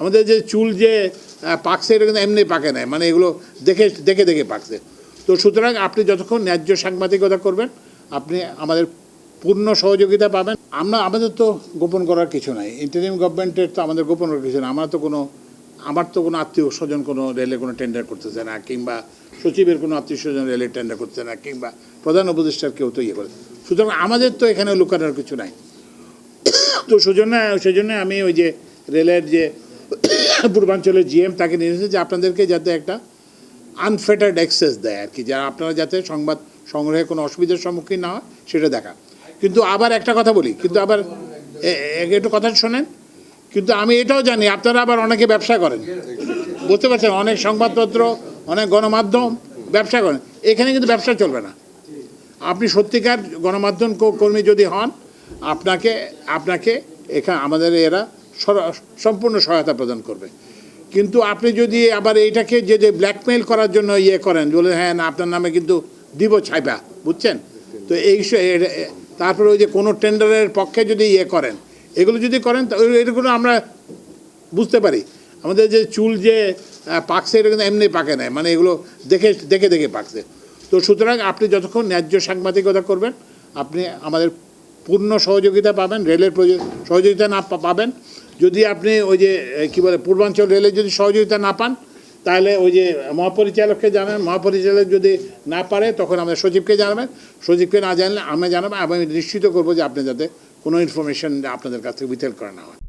আমাদের যে চুল যে পাকছে, এটা কিন্তু এমনি পাকে নাই। মানে এগুলো দেখে দেখে দেখে পাকছে। তো সুতরাং আপনি যতক্ষণ ন্যায্য সাংবাদিকতা করবেন, আপনি আমাদের পূর্ণ সহযোগিতা পাবেন। আমরা, আমাদের তো গোপন করার কিছু নাই। ইন্টারিম গভর্নমেন্টের তো আমাদের গোপন করার কিছু নাই। আমরা তো কোনো, আমার তো কোনো আত্মীয় স্বজন কোনো রেলে কোনো টেন্ডার করতেছে না, কিংবা সচিবের কোনো আত্মীয় স্বজন রেলে টেন্ডার করতেছে না, কিংবা প্রধান উপদেষ্টার কেউ তো ইয়ে করে। সুতরাং আমাদের তো এখানে লুকানোর কিছু নাই। তো সেজন্য সেজন্য আমি ওই যে রেলের যে পূর্বাঞ্চলের জিএম তাকে নিয়ে এসেছি যে আপনাদেরকে যাতে একটা আনফেটার্ড অ্যাক্সেস দেয় আর কি যারা আপনারা যাতে সংবাদ সংগ্রহে কোনো অসুবিধার সম্মুখীন না হয় সেটা দেখা। কিন্তু আবার একটা কথা বলি, কিন্তু আবার একটু কথা শোনেন। কিন্তু আমি এটাও জানি, আপনারা আবার অনেকে ব্যবসা করেন। বুঝতে পারছেন? অনেক সংবাদপত্র, অনেক গণমাধ্যম ব্যবসা করেন। এখানে কিন্তু ব্যবসা চলবে না। আপনি সত্যিকার গণমাধ্যম কর্মী যদি হন, আপনাকে আপনাকে এখানে আমাদের এরা সম্পূর্ণ সহায়তা প্রদান করবে। কিন্তু আপনি যদি আবার এইটাকে যে যে ব্ল্যাকমেইল করার জন্য ইয়ে করেন বলে হ্যাঁ না, আপনার নামে কিন্তু দিব ছাইপা বুঝছেন? তো এই তারপরে ওই যে কোনো টেন্ডারের পক্ষে যদি ইয়ে করেন, এগুলো যদি করেন এগুলো আমরা বুঝতে পারি। আমাদের যে চুল যে পাকছে, এটা কিন্তু এমনি পাকে নেয় মানে এগুলো দেখে দেখে দেখে পাকছে। তো সুতরাং আপনি যতক্ষণ ন্যায্য সাংবাদিকতা করবেন, আপনি আমাদের পূর্ণ সহযোগিতা পাবেন, রেলের সহযোগিতা না পাবেন। যদি আপনি ওই যে কি বলে, পূর্বাঞ্চল রেলের যদি সহযোগিতা না পান, তাহলে ওই যে মহাপরিচালককে জানান মহাপরিচালক যদি না পারে, তখন আমাদের সচিবকে জানাবেন। সচিবকে না জানলে আমি জানাব। আমি নিশ্চিত করব যে আপনি যাতে কোনো ইনফরমেশন আপনাদের কাছ থেকে বিতেল করা না হয়।